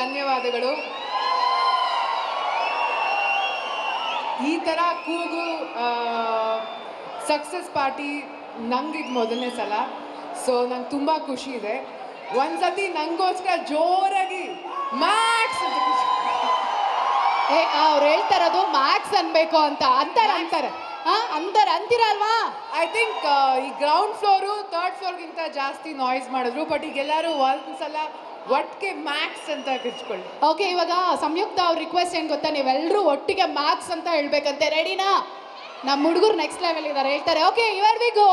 ಧನ್ಯವಾದಗಳು. ಈ ಥರ ಕೂಗು ಸಕ್ಸಸ್ ಪಾರ್ಟಿ ನಂಗೆ ಇದು ಮೊದಲನೇ ಸಲ. ಸೊ ನಂಗೆ ತುಂಬ ಖುಷಿ ಇದೆ. ಒಂದ್ಸತಿ ನಂಗೋಸ್ಕರ ಜೋರಾಗಿ ಮ್ಯಾಕ್ಸ್ ಏ ಅವ್ರು ಹೇಳ್ತಾರದು ಮ್ಯಾಕ್ಸ್ ಅನ್ಬೇಕು ಅಂತ. ಅಂತಾರೆ ಅಂತಾರೆ. ಹಾ ಅಂತಾರೆ ಅಂತೀರಲ್ವಾ ಐ ಥಿಂಕ್ ಈ ಗ್ರೌಂಡ್ ಫ್ಲೋರು ಥರ್ಡ್ ಫ್ಲೋರ್ಗಿಂತ ಜಾಸ್ತಿ ನಾಯ್ಸ್ ಮಾಡಿದ್ರು ಬಟ್ ಈಗ ಎಲ್ಲರೂ ಒಂದ್ಸಲ ಒಟ್ಟಿಗೆ ಮ್ಯಾಕ್ಸ್ ಅಂತ ಕಿರ್ಚ್ಕೊಳ್ಳಿ ಓಕೆ ಇವಾಗ ಸಂಯುಕ್ತ ಅವ್ರ ರಿಕ್ವೆಸ್ಟ್ ಏನು ಗೊತ್ತಾ? ನೀವೆಲ್ಲರೂ ಒಟ್ಟಿಗೆ ಮ್ಯಾಕ್ಸ್ ಅಂತ ಹೇಳ್ಬೇಕಂತೆ. ರೆಡಿನಾ ನಮ್ಮ ಹುಡುಗರು ನೆಕ್ಸ್ಟ್ ಲೆವೆಲ್ ಇದ್ದಾರೆ ಹೇಳ್ತಾರೆ okay ಇವರ್ we go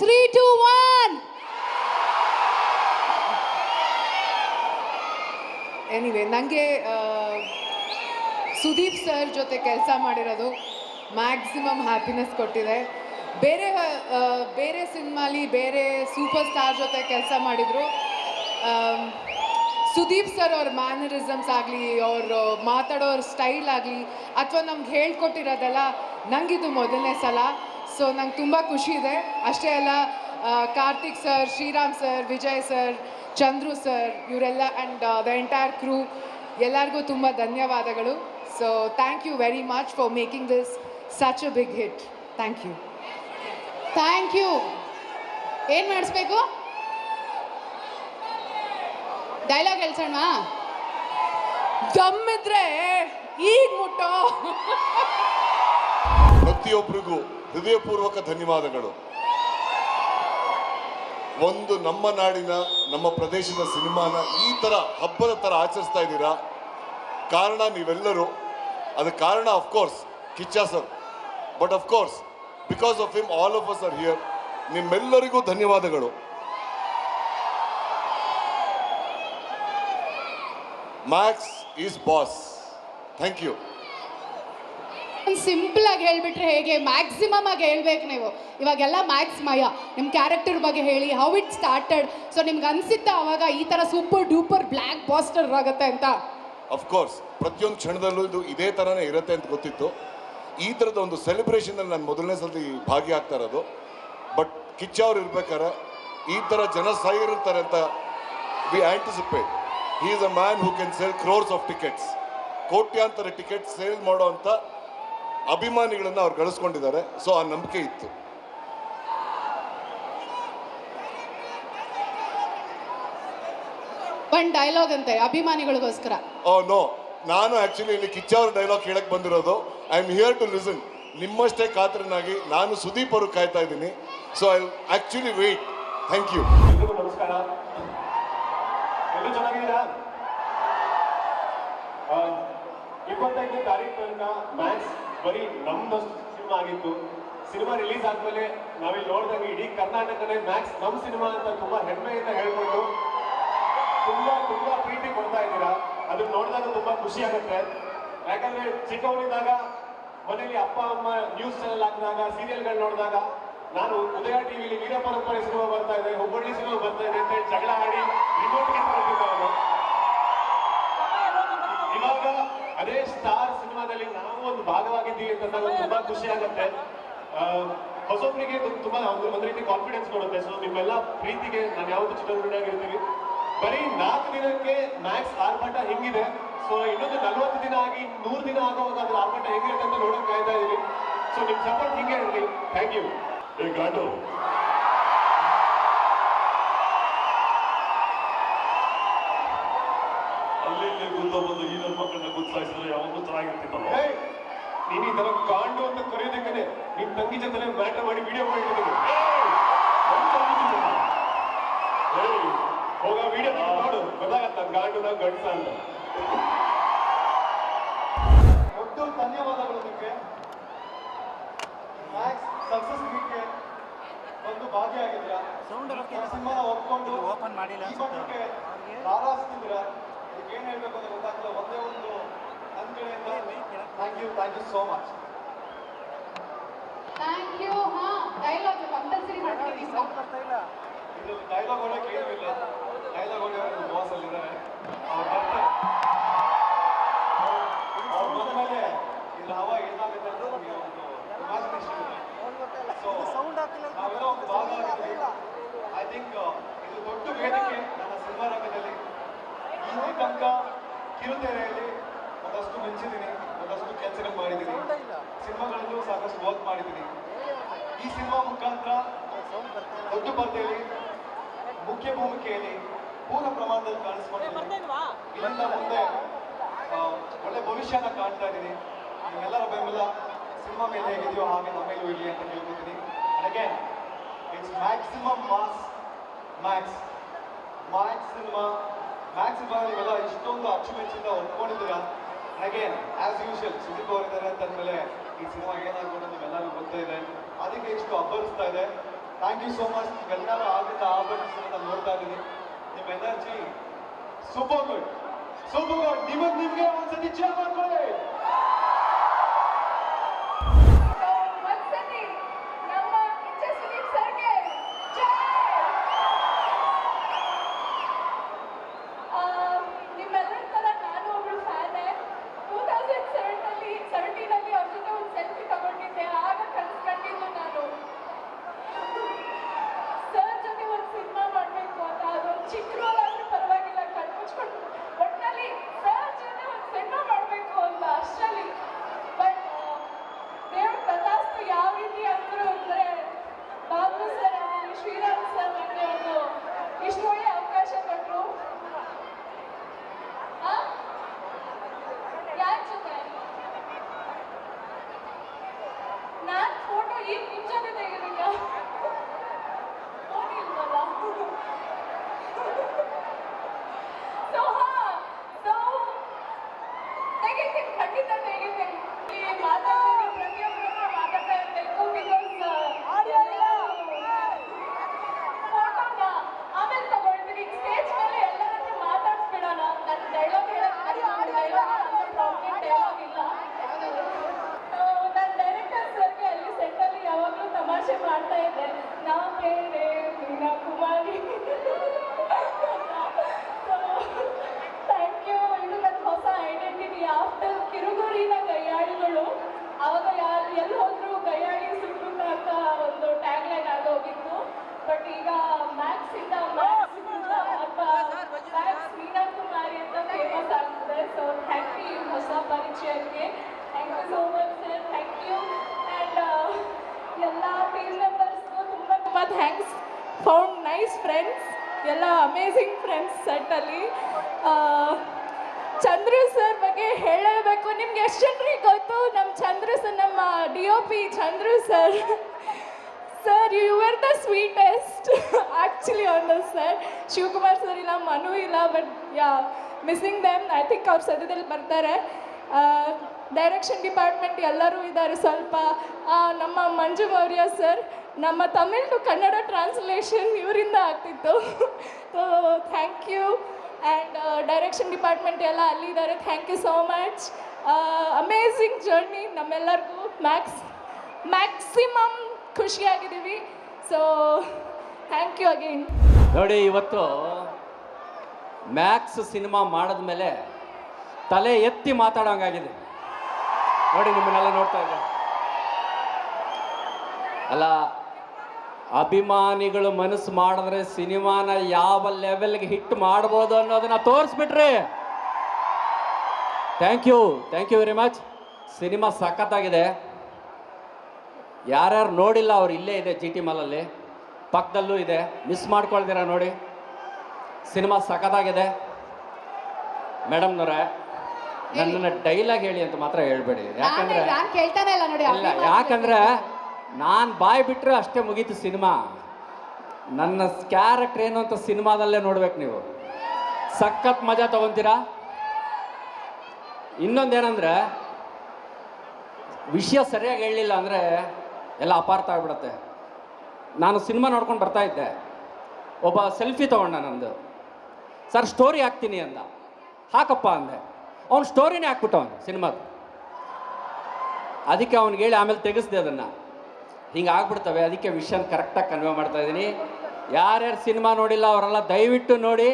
three two one anyway ನನಗೆ ಸುದೀಪ್ ಸರ್ ಜೊತೆ ಕೆಲಸ ಮಾಡಿರೋದು ಮ್ಯಾಕ್ಸಿಮಮ್ ಹ್ಯಾಪಿನೆಸ್ ಕೊಟ್ಟಿದೆ. ಬೇರೆ ಬೇರೆ ಸಿನಿಮಾಲಿ ಬೇರೆ ಸೂಪರ್ ಸ್ಟಾರ್ ಜೊತೆ ಕೆಲಸ ಮಾಡಿದರು. ಸುದೀಪ್ ಸರ್ ಅವ್ರ ಮ್ಯಾನರಿಸಮ್ಸ್ ಆಗಲಿ, ಅವರು ಮಾತಾಡೋ ಸ್ಟೈಲ್ ಆಗಲಿ, ಅಥವಾ ನಮ್ಗೆ ಹೇಳ್ಕೊಟ್ಟಿರೋದೆಲ್ಲ ನಂಗಿದು ಮೊದಲನೇ ಸಲ. ಸೊ ನಂಗೆ ತುಂಬ ಖುಷಿ ಇದೆ. ಅಷ್ಟೇ ಅಲ್ಲ Karthik sir, Sriram sir, Vijay sir, Chandru sir, ಇವರೆಲ್ಲ ಆ್ಯಂಡ್ ದ ಎಂಟೈರ್ ಕ್ರೂ ಎಲ್ಲರಿಗೂ ತುಂಬ ಧನ್ಯವಾದಗಳು. So thank you very much for making this such a big hit thank you thank you ಏನು ಮಾಡಿಸ್ಬೇಕು? ಡೈಲಾಗ್ ಹೇಳ್ಸೋಣ ದಮ್ಮಿದ್ರೆ ಈಗ ಮುಟ್ಟೋ. ಪ್ರತಿಯೊಬ್ಬರಿಗೂ ಹೃದಯಪೂರ್ವಕ ಧನ್ಯವಾದಗಳು. ಒಂದು ನಮ್ಮ ನಾಡಿನ ನಮ್ಮ ಪ್ರದೇಶದ ಸಿನಿಮಾನ ಈ ಥರ ಹಬ್ಬದ ಥರ ಆಚರಿಸ್ತಾ ಇದ್ದೀರಾ? ಕಾರಣ ನೀವೆಲ್ಲರೂ ಅದಕ್ಕೆ ಕಾರಣ of course Kichcha sir but of course because of him all of us are here ನಿಮ್ಮೆಲ್ಲರಿಗೂ ಧನ್ಯವಾದಗಳು. Max is boss thank you simple ಆಗಿ ಹೇಳ್ಬಿಟ್ರೆ ಹೇಗೆ? ಮ್ಯಾಕ್ಸಿಮಮ್ ಆಗಿ ಹೇಳ್ಬೇಕು ನೀವು. ಇವಾಗೆಲ್ಲ ಮ್ಯಾಕ್ಸ್ ಮಯ. ನಿಮ್ಮ ಕ್ಯಾರೆಕ್ಟರ್ ಬಗ್ಗೆ ಹೇಳಿ ಹೌ ಇಟ್ ಸ್ಟಾರ್ಟೆಡ್ ಸೊ ನಿಮ್ಗೆ ಅನ್ಸಿತ್ತ ಅವಾಗ ಈ ಥರ ಸೂಪರ್ ಡೂಪರ್ ಬ್ಲ್ಯಾಕ್ ಬಾಸ್ಟರ್ ಆಗುತ್ತೆ ಅಂತ. ಅಫ್ಕೋರ್ಸ್ ಪ್ರತಿಯೊಂದು ಕ್ಷಣದಲ್ಲೂ ಇದು ಇದೇ ಥರನೇ ಇರುತ್ತೆ ಅಂತ ಗೊತ್ತಿತ್ತು. ಈ ಥರದ ಒಂದು ಸೆಲೆಬ್ರೇಷನಲ್ಲಿ ನಾನು ಮೊದಲನೇ ಸಲ ಭಾಗಿಯಾಗ್ತಾ ಇರೋದು. ಬಟ್ ಕಿಚ್ಚ ಅವ್ರು ಇರ್ಬೇಕಾದ್ರೆ ಈ ಥರ ಜನ ಸಾಯಿರ್ತಾರೆ ಅಂತ we anticipate he is a man who can sell crores of tickets ಕೋಟ್ಯಾಂತರ ಟಿಕೆಟ್ ಸೇಲ್ ಮಾಡೋ ಅಂತ ಅಭಿಮಾನಿಗಳನ್ನು ಅವ್ರು ಗಳಿಸ್ಕೊಂಡಿದ್ದಾರೆ. ಸೊ ಆ ನಂಬಿಕೆ ಇತ್ತು. ಒಂದು ಡೈಲಾಗ್ ಅಂತೆ ಅಭಿಮಾನಿಗಳಿಗೋಸ್ಕರ. ಓ ನೋ ನಾನು ಆ್ಯಕ್ಚುಲಿ ಇಲ್ಲಿ ಕಿಚ್ಚ ಅವ್ರ ಡೈಲಾಗ್ ಕೇಳಕ್ಕೆ ಬಂದಿರೋದು. I am here to listen ನಿಮ್ಮಷ್ಟೇ ಕಾತರನಾಗಿ ನಾನು ಸುದೀಪ್ ಅವರು ಕಾಯ್ತಾ ಇದ್ದೀನಿ. So I actually wait thank you ನಮಸ್ಕಾರ. ಎಲ್ಲರೂ ಚೆನ್ನಾಗಿದ್ದೀರಾ ಇಪ್ಪತ್ತೈದನೇ ತಾರೀಕು ತನಕ ಮ್ಯಾಕ್ಸ್ ಬರೀ ನಮ್ದಷ್ಟು ಸಿನಿಮಾ ಆಗಿತ್ತು. ಸಿನಿಮಾ ರಿಲೀಸ್ ಆದ್ಮೇಲೆ ನಾವಿಲ್ಲಿ ನೋಡಿದಾಗ ಇಡೀ ಕರ್ನಾಟಕನೇ ಮ್ಯಾಕ್ಸ್ ನಮ್ ಸಿನಿಮಾ ಅಂತ ತುಂಬಾ ಹೆಮ್ಮೆಯಿಂದ ಹೇಳ್ಕೊಂಡು ತುಂಬಾ ತುಂಬಾ ಪ್ರೀತಿ ಕೊಡ್ತಾ ಇದ್ದೀರಾ? ಅದನ್ನ ನೋಡಿದಾಗ ತುಂಬಾ ಖುಷಿ ಆಗುತ್ತೆ. ಯಾಕಂದ್ರೆ ಚಿಕ್ಕವನಿದ್ದಾಗ ಮನೆಯಲ್ಲಿ ಅಪ್ಪ, ಅಮ್ಮ ನ್ಯೂಸ್ ಚಾನೆಲ್ ಹಾಕಿದಾಗ ಸೀರಿಯಲ್ಗಳು ನೋಡಿದಾಗ ನಾನು ಉದಯ ಟಿವಿಲಿ ವೀರ ಪರಂಪರೆ ಸಿನಿಮಾ ಬರ್ತಾ ಇದೆ, ಹುಬ್ಬಳ್ಳಿ ಸಿನಿಮಾ ಬರ್ತಾ ಇದೆ ಅಂತ ಹೇಳಿ ಜಗಳ ಆಡಿ ರಿಮೋಟ್ ಇವಾಗ ಅದೇ ಸ್ಟಾರ್ ಸಿನಿಮಾದಲ್ಲಿ ನಾವು ಒಂದು ಭಾಗವಾಗಿದ್ದೀವಿ ಅಂತ ಅಂದಾಗ ತುಂಬಾ ಖುಷಿ ಆಗುತ್ತೆ. ಇದು ತುಂಬಾ ಒಂದು ಒಂದ್ ರೀತಿ ಕಾನ್ಫಿಡೆನ್ಸ್ ಕೊಡುತ್ತೆ. ಸೊ ನಿಮ್ಮೆಲ್ಲ ಪ್ರೀತಿಗೆ ನಾನು ಯಾವತ್ತೂ ಚಿತ್ರದುರ್ಗನಾಗಿರ್ತೀವಿ ಬರೀ ನಾಲ್ಕು ದಿನಕ್ಕೆ ಮ್ಯಾಕ್ಸ್ ಆರ್ಭಟ ಹೆಂಗಿದೆ? ಸೊ ಇನ್ನೊಂದು ನಲ್ವತ್ತು ದಿನ ಆಗಿ ನೂರು ದಿನ ಆಗುವಾಗ ಅದ್ರ ಆರ್ಭಟ ಹೆಂಗಿರುತ್ತೆ ಅಂತ ನೋಡಕ್ ಕಾಯ್ತಾ ಇದೀವಿ ಸೊ ನಿಮ್ ಸಪೋರ್ಟ್ ಹಿಂಗೆ ಇರಲಿ. ಥ್ಯಾಂಕ್ ಯು ಏ ಗಾಂಡು ಅಲ್ಲಿ ಇಲ್ಲಿ ಗುದ್ದ ಬಂದು ಈ ನಮ್ಮ ಮಕ್ಕಳನ್ನ ಗುತ್ತಾಯಿಸಿದ್ರೆ ಯಾವಾಗೂ ಚೆನ್ನಾಗಿರ್ತಿತ್ತಲ್ಲ ನೀನು ಈ ತರ ಕಾಂಡು ಅಂತ ಕರೆಯೋದಕ್ಕೆ ನಿಮ್ ತಂಗಿ ಜೊತೆ ಮ್ಯಾಟರ್ ಮಾಡಿ ವಿಡಿಯೋ ಮಾಡಿದ್ದೀನಿ ಹೋಗ ವಿಡಿಯೋ ನೋಡು ಗೊತ್ತಾಗತ್ತ ಗಾಂಡುನ ಗಂಡಸ ಅಂತ. ಒಟ್ಟು ಧನ್ಯವಾದಗಳು ನಿಮಗೆ ಮ್ಯಾಕ್ಸ್ ಸಕ್ಸಸ್ ಮೀಟ್ಗೆ ಭಾಗಿಯಾಗಿದ್ದೀರಾ? ಸಿನಿಮಾನ ಒಪ್ಕೊಂಡು ಓಪನ್ ಮಾಡಿಲ್ಲ ಸೌಂಡ್ ಮಟ್ಟಕ್ಕೆ ತಾರಾಸ್ತಿದ್ದೀರಾ ಇದಕ್ಕೆ ಏನು ಹೇಳ್ಬೇಕು ಅಂತ ಗೊತ್ತಾಗ್ತಿಲ್ಲ. ಒಂದೇ ಒಂದು ನನ್ನ ಕಡೆಯಿಂದ thank you thank you so much thank you ಹಾ ಡೈಲಾಗ್ ಕಂಪಲ್ಸರಿ ಮಾಡ್ತೀವಿ ಇದು ಡೈಲಾಗ್ ಹೊಡಕ್ಕೆ ಏನೂ ಇಲ್ಲ. ಡೈಲಾಗ್ ಹೊಡೆಯೋರು ಬಾಸ್ ಅಲ್ಲಿದ್ದಾರೆ ಅವ್ರು ಬರ್ತಾರೆ ಅವ್ರು ಬಂದ್ಮೇಲೆ ಇದು ಹವ ಏನಾಗುತ್ತೆ ಅಂತ ನಮಗೆ ಒಂದು ಇಮ್ಯಾಜಿನೇಷನ್ ಇದೆ ಸೊ ನಾವೆಲ್ಲ ಒಂದು ಭಾಗ ಆಗಿದ್ದೀವಿ ಐ ಥಿಂಕ್ ಇದು ದೊಡ್ಡ ವೇದಿಕೆ ನನ್ನ ಸಿನಿಮಾ ರಂಗದಲ್ಲಿ ಇಲ್ಲಿ ತನಕ ಕಿರುತೆರೆಯಲ್ಲಿ ಒಂದಷ್ಟು ಮಿಂಚಿದ್ದೀನಿ ಒಂದಷ್ಟು ಕೆಲಸಗಳು ಮಾಡಿದ್ದೀನಿ ಸಿನಿಮಾಗಳಲ್ಲೂ ಸಾಕಷ್ಟು ವರ್ಕ್ ಮಾಡಿದ್ದೀನಿ ಈ ಸಿನಿಮಾ ಮುಖಾಂತರ ದೊಡ್ಡ ಪರದೆಯಲ್ಲಿ ಮುಖ್ಯ ಭೂಮಿಕೆಯಲ್ಲಿ ಪೂರ್ಣ ಪ್ರಮಾಣದಲ್ಲಿ ಕಾಣಿಸ್ಕೊಂಡಿದ್ದೀನಿ ಇಲ್ಲಿಂದ ಮುಂದೆ ಆ, ಒಳ್ಳೆ ಭವಿಷ್ಯನ ಕಾಣ್ತಾ ಇದ್ದೀನಿ ನಿಮ್ಮೆಲ್ಲರ ಬೆಂಬಲ ಸಿನಿಮಾ ಮೇಲೆ ಹೇಗಿದೆಯೋ ಹಾಗೆ ನಮ್ಮ ಮೇಲೂ ಇರಲಿ ಅಂತ ಕೇಳ್ಕೊತೀನಿ again it's maximum mass Max Max cinema Max cinema ನೀವೆಲ್ಲ ಇಷ್ಟೊಂದು ಅಚ್ಚುಮೆಚ್ಚಿಂದ ಹೊಂದ್ಕೊಂಡಿದ್ದೀರಾ ಅಗೇನ್ ಆಸ್ ಯೂಶಲ್ ಸುದೀಪ್ ಅವರಿದ್ದಾರೆ ಅಂತಂದ್ಮೇಲೆ ಈ ಸಿನಿಮಾ ಏನಾಗ್ಬೋದು ಅಂತ ನಿಮ್ಮೆಲ್ಲರಿಗೂ ಗೊತ್ತೇ ಇದೆ. ಅದಕ್ಕೆ ಇಷ್ಟು ಅಬ್ಬರಿಸ್ತಾ ಇದೆ. ಥ್ಯಾಂಕ್ ಯು ಸೋ ಮಚ್ ನೀವೆಲ್ಲರೂ ಆಗಿದ್ದ ನಾನು ನೋಡ್ತಾ ಇದ್ದೀನಿ. ನಿಮ್ಮ energy super good. Super good. ನಿಮಗೆ ನಿಮಗೆ ಒಂದ್ಸತಿ ಚೇರ್ ಮಾಡ್ಕೊಳ್ಳಿ. ಅಮೇಝಿಂಗ್ ಫ್ರೆಂಡ್ಸ್ ಸೆಟ್ಟಲ್ಲಿ ಚಂದ್ರು ಸರ್ ಬಗ್ಗೆ ಹೇಳಬೇಕು. ನಿಮ್ಗೆ ಎಷ್ಟು ಜನರಿಗೆ ಗೊತ್ತು? ನಮ್ಮ ಚಂದ್ರು ಸರ್ ನಮ್ಮ D O P Chandru sir sir you are the sweetest actually on the sir Shivakumar sir ಇಲ್ಲ ಮನು ಇಲ್ಲ but yeah missing them I think ಅವ್ರ ಸದ್ಯದಲ್ಲಿ ಬರ್ತಾರೆ. ಡೈರೆಕ್ಷನ್ ಡಿಪಾರ್ಟ್ಮೆಂಟ್ ಎಲ್ಲರೂ ಇದ್ದಾರೆ ಸ್ವಲ್ಪ. ನಮ್ಮ ಮಂಜು ಮೌರ್ಯ ಸರ್ ನಮ್ಮ ತಮಿಳ್ ಟು ಕನ್ನಡ ಟ್ರಾನ್ಸ್ಲೇಷನ್ ಇವರಿಂದ ಆಗ್ತಿತ್ತು. So thank you and direction department ಎಲ್ಲ ಅಲ್ಲಿದ್ದಾರೆ. Thank you so much amazing journey ನಮ್ಮೆಲ್ಲರಿಗೂ. ಮ್ಯಾಕ್ಸ್ ಮ್ಯಾಕ್ಸಿಮಮ್ ಖುಷಿಯಾಗಿದ್ದೀವಿ. ಸೊ ಥ್ಯಾಂಕ್ ಯು ಅಗೇನ್ ನೋಡಿ, ಇವತ್ತು ಮ್ಯಾಕ್ಸ್ ಸಿನಿಮಾ ಮಾಡಿದ್ಮೇಲೆ ತಲೆ ಎತ್ತಿ ಮಾತಾಡೋಂಗಾಗಿದೆ. ನೋಡಿ, ನಿಮ್ಮನ್ನೆಲ್ಲ ನೋಡ್ತಾ ಇದ್ದೆ ಅಲ್ಲ ಅಭಿಮಾನಿಗಳು ಮನಸ್ಸು ಮಾಡಿದ್ರೆ ಸಿನಿಮಾನ ಯಾವ ಲೆವೆಲ್ಗೆ ಹಿಟ್ ಮಾಡ್ಬೋದು ಅನ್ನೋದನ್ನ ತೋರಿಸ್ಬಿಟ್ರಿ. Thank you thank you very much cinema ಸಖತ್ತಾಗಿದೆ. ಯಾರ್ಯಾರು ನೋಡಿಲ್ಲ ಅವ್ರು ಇಲ್ಲೇ ಇದೆ ಜಿ ಟಿ ಮಾಲಲ್ಲಿ. ಪಕ್ಕದಲ್ಲೂ ಇದೆ. ಮಿಸ್ ಮಾಡ್ಕೊಳ್ತೀರಾ ನೋಡಿ. ಸಿನಿಮಾ ಸಖತ್ತಾಗಿದೆ. ಮೇಡಮ್ನವ್ರೆ ನನ್ನನ್ನು ಡೈಲಾಗ್ ಹೇಳಿ ಅಂತ ಮಾತ್ರ ಹೇಳ್ಬೇಡಿ. ಯಾಕಂದ್ರೆ ಯಾಕಂದ್ರೆ ನಾನು ಬಾಯಿ ಬಿಟ್ಟರೆ ಅಷ್ಟೇ ಮುಗೀತು ಸಿನಿಮಾ. ನನ್ನ ಕ್ಯಾರೆಕ್ಟರ್ ಏನು ಅಂತ ಸಿನಿಮಾದಲ್ಲೇ ನೋಡ್ಬೇಕು ನೀವು. ಸಖತ್ ಮಜಾ ತಗೊಂತೀರಾ? ಇನ್ನೊಂದೇನಂದ್ರೆ, ವಿಷಯ ಸರಿಯಾಗಿ ಹೇಳಲಿಲ್ಲ ಅಂದರೆ ಎಲ್ಲ ಅಪಾರ್ಥ ಆಗ್ಬಿಡುತ್ತೆ. ನಾನು ಸಿನಿಮಾ ನೋಡ್ಕೊಂಡು ಬರ್ತಾ ಇದ್ದೆ. ಒಬ್ಬ ಸೆಲ್ಫಿ ತೊಗೊಂಡ ನಂದು. ಸರ್ ಸ್ಟೋರಿ ಹಾಕ್ತೀನಿ ಅಂದ. ಹಾಕಪ್ಪ ಅಂದೆ. ಅವ್ನು ಸ್ಟೋರಿನೇ ಹಾಕ್ಬಿಟ್ಟವನು ಸಿನಿಮಾದ. ಅದಕ್ಕೆ ಅವ್ನಿಗೆ ಹೇಳಿ ಆಮೇಲೆ ತೆಗೆಸ್ದೆ ಅದನ್ನು. ಹಿಂಗೆ ಆಗ್ಬಿಡ್ತವೆ. ಅದಕ್ಕೆ ವಿಷನ್ ಕರೆಕ್ಟಾಗಿ ಕನ್ವೆ ಮಾಡ್ತಾ ಇದ್ದೀನಿ. ಯಾರ್ಯಾರು ಸಿನಿಮಾ ನೋಡಿಲ್ಲ ಅವರೆಲ್ಲ ದಯವಿಟ್ಟು ನೋಡಿ.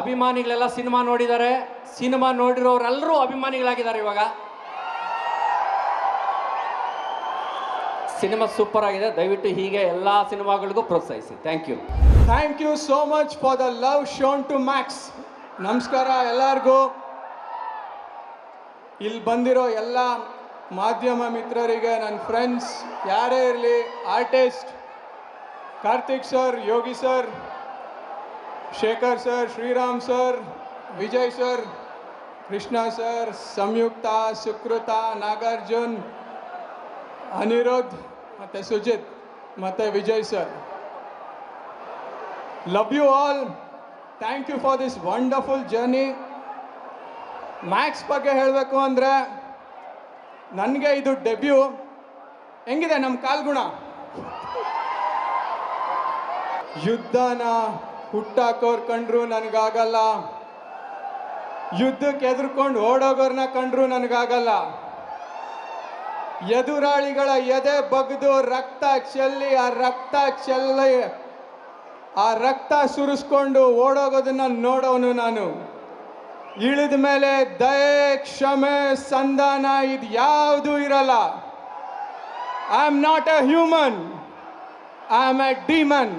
ಅಭಿಮಾನಿಗಳೆಲ್ಲ ಸಿನಿಮಾ ನೋಡಿದ್ದಾರೆ. ಸಿನಿಮಾ ನೋಡಿರೋರೆಲ್ಲರೂ ಅಭಿಮಾನಿಗಳಾಗಿದ್ದಾರೆ ಇವಾಗ. ಸಿನಿಮಾ ಸೂಪರ್ ಆಗಿದೆ. ದಯವಿಟ್ಟು ಹೀಗೆ ಎಲ್ಲ ಸಿನಿಮಾಗಳಿಗೂ ಪ್ರೋತ್ಸಾಹಿಸಿ. Thank you thank you so much for the love shown to Max ನಮಸ್ಕಾರ ಎಲ್ಲರಿಗೂ. ಇಲ್ಲಿ ಬಂದಿರೋ ಎಲ್ಲ ಮಾಧ್ಯಮ ಮಿತ್ರರಿಗೆ ನನ್ನ ಫ್ರೆಂಡ್ಸ್ ಯಾರೇ ಇರಲಿ artist Karthik sir Yogi sir Shekhar sir Sriram sir Vijay sir Krishna sir Samyuktha, Sukrutha, Nagarjun, Anirudh ಮತ್ತು ಸುಜಿತ್ ಮತ್ತು Vijay sir love you all thank you for this wonderful journey Max ಬಗ್ಗೆ ಹೇಳಬೇಕು ಅಂದರೆ ನನಗೆ ಇದು ಡೆಬ್ಯೂ ಹೆಂಗಿದೆ ನಮ್ಮ ಕಾಲ್ಗುಣ? ಯುದ್ಧನ ಹುಟ್ಟಾಕೋರ್ ಕಂಡ್ರು ನನಗಾಗಲ್ಲ. ಯುದ್ಧಕ್ಕೆ ಎದುರ್ಕೊಂಡು ಓಡೋಗೋರ್ನ ಕಂಡ್ರು ನನಗಾಗಲ್ಲ. ಎದುರಾಳಿಗಳ ಎದೆ ಬಗ್ದು ರಕ್ತ ಚೆಲ್ಲಿ, ಆ ರಕ್ತ ಚೆಲ್ಲಿ, ಆ ರಕ್ತ ಸುರಿಸ್ಕೊಂಡು ಓಡೋಗೋದನ್ನ ನೋಡೋನು ನಾನು. ಇಳಿದ ಮೇಲೆ ದಯೆ, ಕ್ಷಮೆ, ಸಂಧಾನ ಇದು ಯಾವುದು ಇರಲ್ಲ. I am not a human I am a demon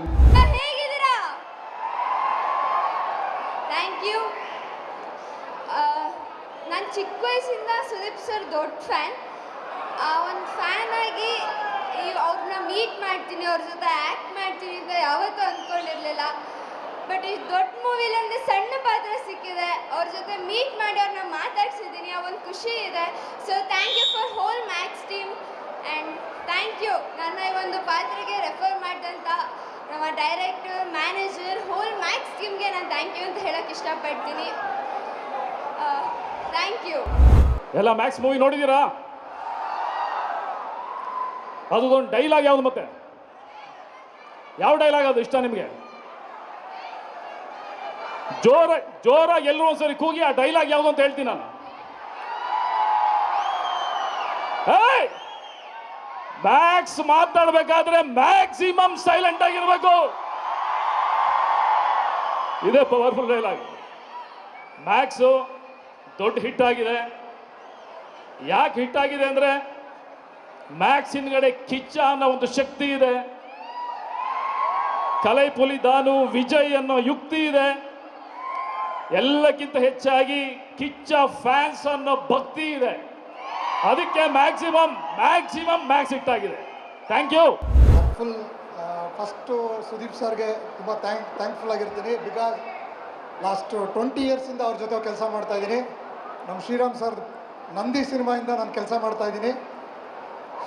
thank you ನಾನು ಚಿಕ್ಕ ವಯಸ್ಸಿಂದ ಸುದೀಪ್ ಸರ್ ದೊಡ್ಡ ಫ್ಯಾನ್. ಒಂದು ಫ್ಯಾನ್ ಆಗಿ ಅವ್ರನ್ನ ಮೀಟ್ ಮಾಡ್ತೀನಿ, ಅವ್ರ ಜೊತೆ ಆ್ಯಕ್ಟ್ ಮಾಡ್ತೀನಿ ಅಂತ ಯಾವತ್ತೂ ಅಂದ್ಕೊಂಡಿರಲಿಲ್ಲ ಬಟ್ ಈ ದೊಡ್ಡ ಮೂವಿಲಿ ಒಂದು ಸಣ್ಣ ಪಾತ್ರ ಸಿಕ್ಕಿದೆ, ಅವ್ರ ಜೊತೆ ಮೀಟ್ ಮಾಡಿ ಅವ್ರನ್ನ ಮಾತಾಡ್ಸಿದ್ದೀನಿ, ಆ ಒಂದು ಖುಷಿ ಇದೆ. So thank you for whole Max team and thank you ನನ್ನ ಈ ಒಂದು ಪಾತ್ರಕ್ಕೆ ರೆಫರ್ ಮಾಡಿದಂಥ ನಮ್ಮ ಡೈರೆಕ್ಟರ್ ಮ್ಯಾನೇಜರ್ ಹೋಲ್ ಮ್ಯಾಕ್ಸ್ ಟೀಮ್ಗೆ ನಾನು ಥ್ಯಾಂಕ್ ಯು ಅಂತ ಹೇಳೋಕ್ಕೆ ಇಷ್ಟಪಡ್ತೀನಿ. ಥ್ಯಾಂಕ್ ಯು ಎಲ್ಲ ಮ್ಯಾಕ್ಸ್ ಮೂವಿ ನೋಡಿದ್ದೀರಾ? ಅದೊಂದು ಡೈಲಾಗ್ ಯಾವುದು ಮತ್ತೆ? ಯಾವ ಡೈಲಾಗ್ ಅದು? ಇಷ್ಟ ನಿಮಗೆ? ಜೋರ ಜೋರಾಗಿ ಎಲ್ಲರೂ ಒಂದ್ಸರಿ ಕೂಗಿ ಆ ಡೈಲಾಗ್ ಯಾವುದು ಅಂತ ಹೇಳ್ತೀನಿ ನಾನು. ಮ್ಯಾಕ್ಸ್ ಮಾತಾಡ್ಬೇಕಾದ್ರೆ ಮ್ಯಾಕ್ಸಿಮಮ್ ಸೈಲೆಂಟ್ ಆಗಿರ್ಬೇಕು. ಇದೇ ಪವರ್ಫುಲ್ ಡೈಲಾಗ್ ಮ್ಯಾಕ್ಸು ದೊಡ್ಡ ಹಿಟ್ ಆಗಿದೆ. ಯಾಕೆ ಹಿಟ್ ಆಗಿದೆ ಅಂದರೆ ಮ್ಯಾಕ್ಸ್ ಹಿಂದ್ಗಡೆ ಕಿಚ್ಚ ಅನ್ನೋ ಒಂದು ಶಕ್ತಿ ಇದೆ. ಕಲೈಪುಲಿ ದಾನು ವಿಜಯ್ ಅನ್ನೋ ಯುಕ್ತಿ ಇದೆ. ಎಲ್ಲಕ್ಕಿಂತ ಹೆಚ್ಚಾಗಿ ಕಿಚ್ಚ ಫ್ಯಾನ್ಸ್ ಅನ್ನೋ ಭಕ್ತಿ ಇದೆ. ಅದಕ್ಕೆ ಮ್ಯಾಕ್ಸಿಮಮ್ ಮ್ಯಾಕ್ಸಿಮಮ್ ಮ್ಯಾಕ್ಸ್ ಆಗಿದೆ thank you full first Sudeep ಸರ್ಗೆ ತುಂಬ ಥ್ಯಾಂಕ್ ಥ್ಯಾಂಕ್ಫುಲ್ ಆಗಿರ್ತೀನಿ. ಬಿಕಾಸ್ ಲಾಸ್ಟ್ ಟ್ವೆಂಟಿ ಇಯರ್ಸಿಂದ ಅವ್ರ ಜೊತೆ ಕೆಲಸ ಮಾಡ್ತಾ ಇದ್ದೀನಿ. ನಮ್ಮ ಶ್ರೀರಾಮ್ ಸರ್ ನಂದಿ ಸಿನಿಮಾಯಿಂದ ನಾನು ಕೆಲಸ ಮಾಡ್ತಾ ಇದ್ದೀನಿ.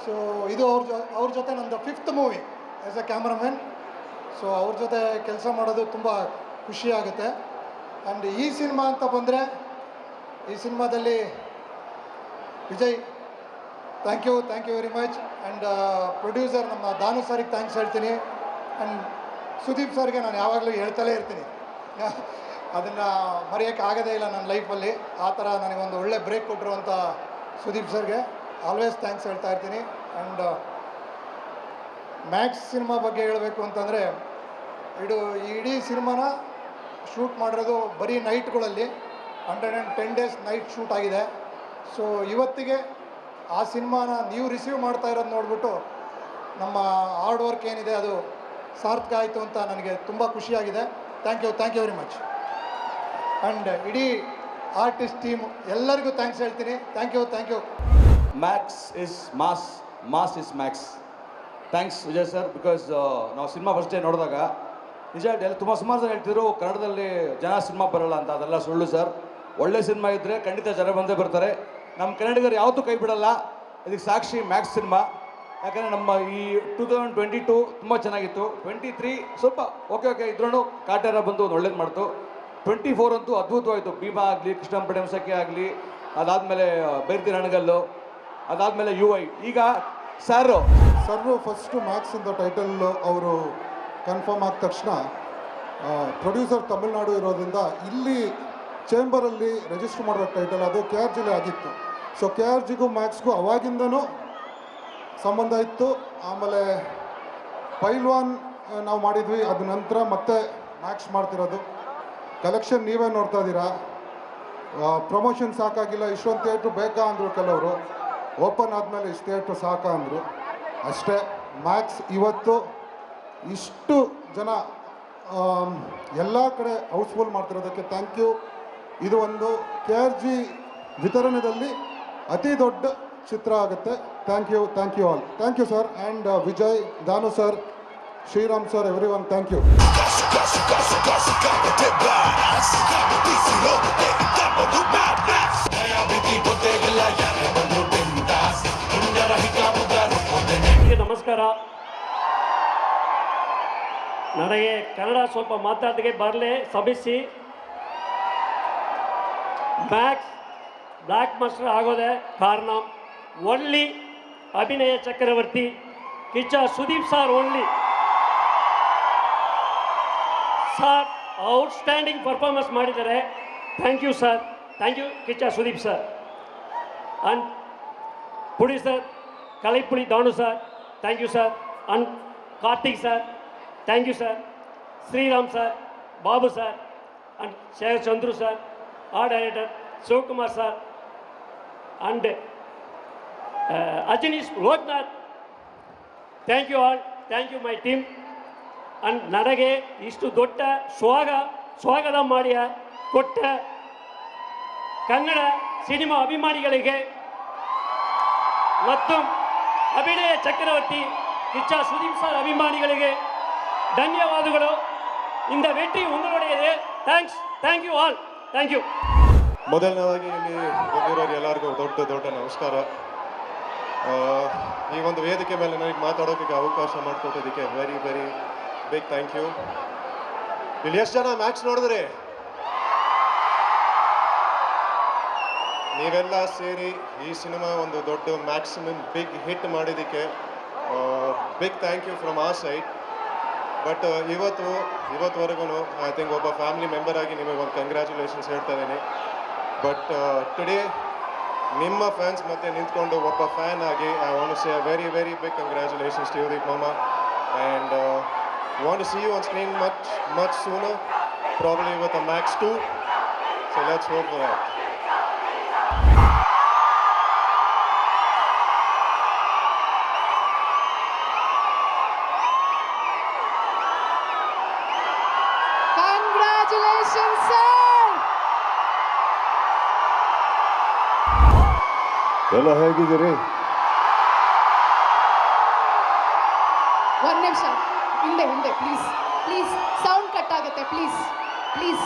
ಸೊ ಇದು ಅವ್ರ ಜೊ, ಅವ್ರ ಜೊತೆ ನಂದು fifth movie as a cameraman so ಅವ್ರ ಜೊತೆ ಕೆಲಸ ಮಾಡೋದು ತುಂಬ ಖುಷಿ ಆಗುತ್ತೆ. ಆ್ಯಂಡ್ ಈ ಸಿನಿಮಾ ಅಂತ ಬಂದರೆ ಈ ಸಿನಿಮಾದಲ್ಲಿ Vijay thank you thank you very much and producer ನಮ್ಮ ದಾನು ಸಾರಿಗೆ ಥ್ಯಾಂಕ್ಸ್ ಹೇಳ್ತೀನಿ. ಆ್ಯಂಡ್ ಸುದೀಪ್ ಸರ್ಗೆ ನಾನು ಯಾವಾಗಲೂ ಹೇಳ್ತಲೇ ಇರ್ತೀನಿ. ಅದನ್ನು ಮರೆಯೋಕ್ಕೆ ಆಗೋದೇ ಇಲ್ಲ ನನ್ನ ಲೈಫಲ್ಲಿ ಆ ಥರ ನನಗೊಂದು ಒಳ್ಳೆ ಬ್ರೇಕ್ ಕೊಟ್ಟಿರುವಂಥ ಸುದೀಪ್ ಸರ್ಗೆ ಆಲ್ವೇಸ್ ಥ್ಯಾಂಕ್ಸ್ ಹೇಳ್ತಾ ಇರ್ತೀನಿ. ಆ್ಯಂಡ್ ಮ್ಯಾಕ್ಸ್ ಸಿನಿಮಾ ಬಗ್ಗೆ ಹೇಳಬೇಕು ಅಂತಂದರೆ ಈ ಇಡೀ ಸಿನಿಮಾನ ಶೂಟ್ ಮಾಡಿರೋದು ಬರೀ ನೈಟ್ಗಳಲ್ಲಿ hundred and ten days night shoot ಆಗಿದೆ. ಸೊ ಇವತ್ತಿಗೆ ಆ ಸಿನಿಮಾನ ನೀವು ರಿಸೀವ್ ಮಾಡ್ತಾ ಇರೋದು ನೋಡಿಬಿಟ್ಟು ನಮ್ಮ ಹಾರ್ಡ್ ವರ್ಕ್ ಏನಿದೆ ಅದು ಸಾರ್ಥಕ ಆಯಿತು ಅಂತ ನನಗೆ ತುಂಬ ಖುಷಿಯಾಗಿದೆ. Thank you thank you very much and ಇಡೀ ಆರ್ಟಿಸ್ಟ್ ಟೀಮ್ ಎಲ್ಲರಿಗೂ ಥ್ಯಾಂಕ್ಸ್ ಹೇಳ್ತೀನಿ. Thank you thank you Max is mass mass is Max thanks Vijay sir because ನಾವು ಸಿನಿಮಾ ಫಸ್ಟ್ ಡೇ ನೋಡಿದಾಗ ನಿಜ ಎಲ್ಲ ತುಂಬ ಸುಮಾರು ಜನ ಹೇಳ್ತಿದ್ರು, ಕನ್ನಡದಲ್ಲಿ ಜನ ಸಿನಿಮಾ ಬರಲ್ಲ ಅಂತ, ಅದೆಲ್ಲ ಸುಳ್ಳು ಸರ್. ಒಳ್ಳೆ ಸಿನಿಮಾ ಇದ್ದರೆ ಖಂಡಿತ ಜನ ಬಂದೇ ಬರ್ತಾರೆ. ನಮ್ಮ ಕನ್ನಡಿಗರು ಯಾವತ್ತೂ ಕೈ ಬಿಡಲ್ಲ. ಇದಕ್ಕೆ ಸಾಕ್ಷಿ ಮ್ಯಾಕ್ಸ್ ಸಿನಿಮಾ. ಯಾಕಂದ್ರೆ ನಮ್ಮ ಈ ಟೂ ತೌಸಂಡ್ ಟ್ವೆಂಟಿ ಟೂ ತುಂಬ ಚೆನ್ನಾಗಿತ್ತು. ಟ್ವೆಂಟಿ ತ್ರೀ ಸ್ವಲ್ಪ ಓಕೆ ಓಕೆ ಇದ್ರೂ ಕಾಟೇರ ಬಂದು ಒಂದು ಒಳ್ಳೇದು ಮಾಡ್ತು. ಟ್ವೆಂಟಿ ಫೋರ್ ಅಂತೂ ಅದ್ಭುತವಾಯಿತು. ಭೀಮಾ ಆಗಲಿ ಕೃಷ್ಣಂಪೇಟೆ ಹಂಸಕ್ಕೆ ಆಗಲಿ, ಅದಾದಮೇಲೆ ಬೈರ್ತಿ ರಣಗಲ್ಲು, ಅದಾದಮೇಲೆ ಯು ಐ. ಈಗ ಸರ್ ಸರ್ ಫಸ್ಟು ಮ್ಯಾಕ್ಸ್ ಅಂತ ಟೈಟಲ್ ಅವರು ಕನ್ಫರ್ಮ್ ಆದ ತಕ್ಷಣ ಪ್ರೊಡ್ಯೂಸರ್ ತಮಿಳ್ನಾಡು ಇರೋದ್ರಿಂದ ಇಲ್ಲಿ ಚೇಂಬರಲ್ಲಿ ರಿಜಿಸ್ಟರ್ ಮಾಡಿರೋ ಟೈಟಲ್ ಅದು ಕೆ ಆರ್ ಜಿಲಿ ಆಗಿತ್ತು. ಸೊ ಕೆ ಆರ್ ಜಿಗೂ ಮ್ಯಾಕ್ಸ್ಗೂ ಅವಾಗಿಂದನೂ ಸಂಬಂಧ ಇತ್ತು. ಆಮೇಲೆ ಪೈಲ್ವಾನ್ ನಾವು ಮಾಡಿದ್ವಿ, ಅದ ನಂತರ ಮತ್ತೆ ಮ್ಯಾಕ್ಸ್ ಮಾಡ್ತಿರೋದು. ಕಲೆಕ್ಷನ್ ನೀವೇ ನೋಡ್ತಾ ಇದ್ದೀರಾ. ಪ್ರಮೋಷನ್ ಸಾಕಾಗಿಲ್ಲ ಇಷ್ಟೊಂದು ಥಿಯೇಟ್ರು ಬೇಕಾ ಅಂದರು ಕೆಲವರು. ಓಪನ್ ಆದಮೇಲೆ ಇಷ್ಟು ಥಿಯೇಟ್ರು ಸಾಕಾ ಅಂದರು. ಅಷ್ಟೇ. ಮ್ಯಾಕ್ಸ್ ಇವತ್ತು ಇಷ್ಟು ಜನ ಎಲ್ಲ ಕಡೆ ಹೌಸ್ಫುಲ್ ಮಾಡ್ತಿರೋದಕ್ಕೆ ಥ್ಯಾಂಕ್ ಯು ಇದು ಒಂದು ಕೆ ಆರ್ ಜಿ ವಿತರಣೆಯಲ್ಲಿ ಅತಿ ದೊಡ್ಡ ಚಿತ್ರ ಆಗುತ್ತೆ. Thank you thank you all thank you sir and Vijay, Danu sir Sriram sir everyone thank you ನಮಸ್ಕಾರ. ನನಗೆ ಕನ್ನಡ ಸ್ವಲ್ಪ ಮಾತಾಡಿಗೆ ಬರಲೇ ಸಭಿಸಿ ಬ್ಯಾಕ್ಸ್ ಬ್ಲ್ಯಾಕ್ ಮಾಸ್ಟರ್ ಆಗೋದೆ ಕಾರಣ. ಒಳ್ಳಿ ಅಭಿನಯ ಚಕ್ರವರ್ತಿ, ಕಿಚ್ಚ ಸುದೀಪ್ ಸರ್ ಒಳ್ಳಿ. ಸರ್ ಔಟ್ಸ್ಟ್ಯಾಂಡಿಂಗ್ ಪರ್ಫಾರ್ಮೆನ್ಸ್ ಮಾಡಿದ್ದಾರೆ. Thank you sir thank you Kichcha Sudeep sir and ಪುಡಿ sir ಕಲೈಪುಡಿ Danu sir thank you sir and Karthik sir thank you sir Sriram sir Babu sir and share Chandru sir ಆ director Shivakumar sir and Ajaneesh Loknath thank you all thank you my team and ನನಗೆ ಇಷ್ಟು ದೊಡ್ಡ ಸ್ವಾಗ, ಸ್ವಾಗತ ಮಾಡಿಯ ಕೊಟ್ಟ Kannada cinema ಅಭಿಮಾನಿಗಳಿಗೆ ಮತ್ತು ಅಭಿನಯ ಚಕ್ರವರ್ತಿ ಕಿಚ್ಚ ಸುದೀಪ್ ಸರ್ ಅಭಿಮಾನಿಗಳಿಗೆ ಧನ್ಯವಾದಗಳು. ಇಂದ ವೆಟ್ರಿ ಮುಂದುವರೆದಿದೆ thanks thank you all thank you ಮೊದಲನೇದಾಗಿ ಇಲ್ಲಿ ಬಂದಿರೋರು ಎಲ್ಲರಿಗೂ ದೊಡ್ಡ ದೊಡ್ಡ ನಮಸ್ಕಾರ. ಈ ಒಂದು ವೇದಿಕೆ ಮೇಲೆ ನನಗೆ ಮಾತಾಡೋದಕ್ಕೆ ಅವಕಾಶ ಮಾಡಿಕೊಟ್ಟಿದ್ದಕ್ಕೆ very very big thank you ಇಲ್ಲಿ ಎಷ್ಟು ಜನ ಮ್ಯಾಚ್ ನೋಡಿದ್ರಿ? ನೀವೆಲ್ಲ ಸೇರಿ ಈ ಸಿನಿಮಾ ಒಂದು ದೊಡ್ಡ ಮ್ಯಾಕ್ಸಿಮಮ್ ಬಿಗ್ ಹಿಟ್ ಮಾಡಿದ್ದಕ್ಕೆ ಬಿಗ್ ಥ್ಯಾಂಕ್ ಯು ಫ್ರಮ್ ಆ ಸೈಡ್ ಬಟ್ ಇವತ್ತು, ಇವತ್ತುವರೆಗೂ ಐ ಥಿಂಕ್ ಒಬ್ಬ ಫ್ಯಾಮಿಲಿ ಮೆಂಬರ್ ಆಗಿ ನಿಮಗೆ ಒಂದು ಕಂಗ್ರ್ಯಾಚುಲೇಷನ್ಸ್ ಹೇಳ್ತಾ ಇದ್ದೀನಿ. ಬಟ್ ಟುಡೇ ನಿಮ್ಮ ಫ್ಯಾನ್ಸ್ ಮತ್ತೆ ನಿಂತ್ಕೊಂಡು ಒಬ್ಬ ಫ್ಯಾನ್ ಆಗಿ I want say very very big congratulations to the ಮಾಮ and want see you on screen much much sooner problem with a Max to so let's hope for ಎಲ್ಲ ಹೇಗಿದ್ದೀರಿ? ಒಂದು ನಿಮಿಷ ಹಿಂದೆ ಹಿಂದೆ ಪ್ಲೀಸ್ ಪ್ಲೀಸ್ ಸೌಂಡ್ ಕಟ್ ಆಗುತ್ತೆ please please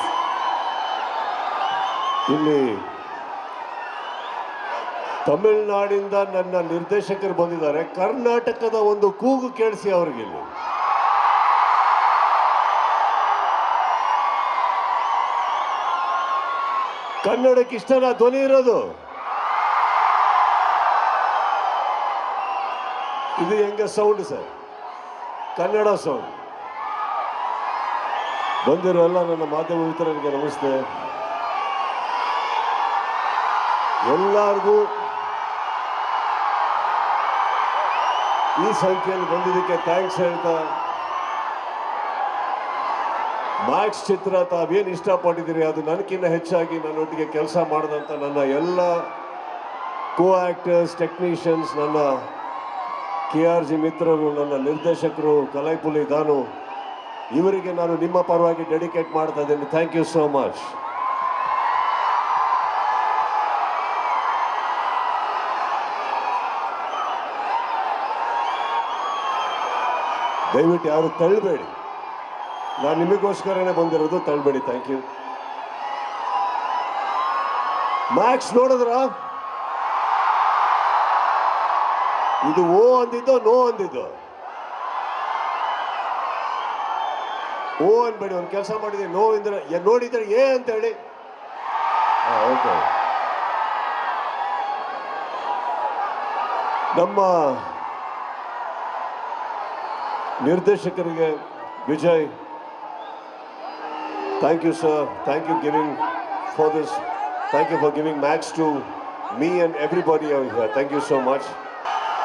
ಇಲ್ಲಿ ತಮಿಳ್ನಾಡಿಂದ ನನ್ನ ನಿರ್ದೇಶಕರು ಬಂದಿದ್ದಾರೆ. ಕರ್ನಾಟಕದ ಒಂದು ಕೂಗು ಕೇಳಿಸಿ ಅವ್ರಿಗೆ ಇಲ್ಲಿ. ಕನ್ನಡಕ್ಕೆ ಇಷ್ಟನ ಧ್ವನಿ ಇರೋದು? ಇದು ಹೆಂಗೆ ಸೌಂಡ್ ಸರ್? ಕನ್ನಡ ಸೌಂಡ್ ಬಂದಿರೋ ಎಲ್ಲ ನನ್ನ ಮಾಧ್ಯಮ ಮಿತ್ರರಿಗೆ ನಮಸ್ತೆ. ಎಲ್ಲರಿಗೂ ಈ ಸಂಖ್ಯೆಯಲ್ಲಿ ಬಂದಿದ್ದಕ್ಕೆ ಥ್ಯಾಂಕ್ಸ್ ಹೇಳ್ತಾ ಮ್ಯಾಕ್ಸ್ ಚಿತ್ರ ತಾವೇನು ಇಷ್ಟಪಟ್ಟಿದ್ದೀರಿ? ಅದು ನನಗಿನ್ನ ಹೆಚ್ಚಾಗಿ ನನ್ನೊಟ್ಟಿಗೆ ಕೆಲಸ ಮಾಡಿದಂಥ ನನ್ನ ಎಲ್ಲ ಕೋ ಆ್ಯಕ್ಟರ್ಸ್ ಟೆಕ್ನಿಷಿಯನ್ಸ್ ನನ್ನ ಕೆ ಆರ್ ಜಿ ಮಿತ್ರರು, ನನ್ನ ನಿರ್ದೇಶಕರು ಕಲೈಪುಲಿ ದಾನು ಇವರಿಗೆ ನಾನು ನಿಮ್ಮ ಪರವಾಗಿ ಡೆಡಿಕೇಟ್ ಮಾಡ್ತಾ ಇದ್ದೀನಿ. ಥ್ಯಾಂಕ್ ಯು ಸೋ ಮಚ್ ದಯವಿಟ್ಟು ಯಾರು ತಳ್ಳಬೇಡಿ. ನಾನು ನಿಮಗೋಸ್ಕರನೇ ಬಂದಿರೋದು ತಳ್ಳಬೇಡಿ. ಥ್ಯಾಂಕ್ ಯು ಮ್ಯಾಕ್ಸ್ ನೋಡಿದ್ರ? ಇದು ಓ ಅಂದಿದ್ದು ನೋ ಅಂದಿದ್ದು? ಓ ಅನ್ಬೇಡಿ, ಒಂದು ಕೆಲಸ ಮಾಡಿದ್ರೆ ನೋ ಅಂದ್ರೆ ಎ- ನೋಡಿದ್ರೆ ಏ ಅಂತ ಹೇಳಿ. ಓಕೆ. ನಮ್ಮ ನಿರ್ದೇಶಕರಿಗೆ Vijay thank you sir thank you giving for this thank you for giving Max to me and everybody thank you so much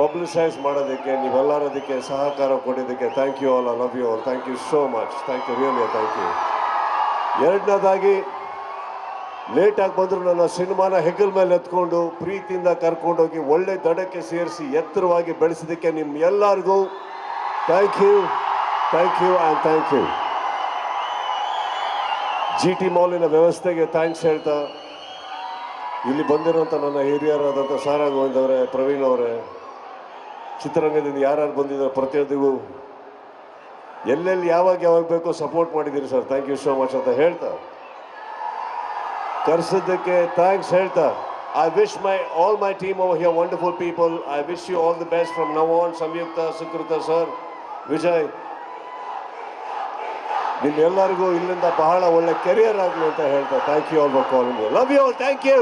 publicise ಮಾಡೋದಕ್ಕೆ ನೀವೆಲ್ಲರದಕ್ಕೆ ಸಹಕಾರ ಕೊಟ್ಟಿದ್ದಕ್ಕೆ thank you all I love you all thank you so much thank you really thank you ಎರಡನೇದಾಗಿ ಲೇಟಾಗಿ ಬಂದರೂ ನನ್ನ ಸಿನಿಮಾನ ಹೆಗಲ್ ಮೇಲೆ ಎತ್ಕೊಂಡು, ಪ್ರೀತಿಯಿಂದ ಕರ್ಕೊಂಡೋಗಿ ಒಳ್ಳೆ ದಡಕ್ಕೆ ಸೇರಿಸಿ ಎತ್ತರವಾಗಿ ಬೆಳೆಸಿದ್ದಕ್ಕೆ ನಿಮ್ಮ ಎಲ್ಲರಿಗೂ thank you thank you and thank you G T ಮಾಲಿನ ವ್ಯವಸ್ಥೆಗೆ ಥ್ಯಾಂಕ್ಸ್ ಹೇಳ್ತಾ, ಇಲ್ಲಿ ಬಂದಿರುವಂಥ ನನ್ನ ಹಿರಿಯರಾದಂಥ ಸಾರಾ ಗೋವಿಂದ್ ಅವರೇ, ಪ್ರವೀಣ್ ಅವರೇ ಚಿತ್ರರಂಗದಿಂದ ಯಾರ್ಯಾರು ಬಂದಿದ್ದಾರೆ ಪ್ರತಿಯೊಂದಿಗೂ. ಎಲ್ಲೆಲ್ಲಿ ಯಾವಾಗ ಯಾವಾಗ ಬೇಕೋ ಸಪೋರ್ಟ್ ಮಾಡಿದ್ದೀರಿ sir thank you so much ಅಂತ ಹೇಳ್ತಾ. ಕರೆಸಿದ್ದಕ್ಕೆ ಥ್ಯಾಂಕ್ಸ್ ಹೇಳ್ತಾ. I wish my all my team over here wonderful people I wish you all the best from now on Samyuktha, Sukrutha sir Vijay. ನಿಮ್ಮೆಲ್ಲರಿಗೂ ಇಲ್ಲಿಂದ ಬಹಳ ಒಳ್ಳೆ ಕೆರಿಯರ್ ಆಗಲಿ ಅಂತ ಹೇಳ್ತಾ. Thank you all for calling love you all thank you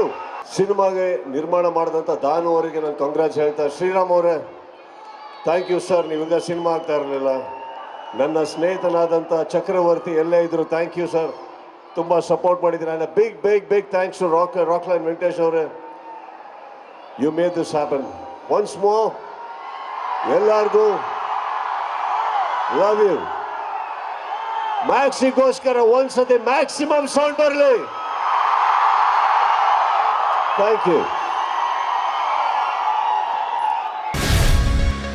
ಸಿನಿಮಾಗೆ ನಿರ್ಮಾಣ ಮಾಡಿದಂಥ ದಾನು ಅವರಿಗೆ ನಾನು ಕಂಗ್ರಾಚ್ ಹೇಳ್ತಾ. ಶ್ರೀರಾಮ್ ಅವರೇ. ಥ್ಯಾಂಕ್ ಯು ಸರ್ ನೀವಿಂದ ಸಿನಿಮಾ ಆಗ್ತಾ ಇರಲಿಲ್ಲ. ನನ್ನ ಸ್ನೇಹಿತನಾದಂಥ ಚಕ್ರವರ್ತಿ ಎಲ್ಲೇ ಇದ್ರು ಥ್ಯಾಂಕ್ ಯು ಸರ್ ತುಂಬ ಸಪೋರ್ಟ್ ಮಾಡಿದ್ದೀರಿ and big big big thanks to Rockline Venkatesh ಅವರೇ. You may this happen once more ಎಲ್ಲರಿಗೂ ಲವ್ ಯು ಮ್ಯಾಕ್ಸಿಗೋಸ್ಕರ ಒಂದ್ಸತಿ ಮ್ಯಾಕ್ಸಿಮಮ್ ಸೌಂಡ್ ಬರಲಿ. Thank you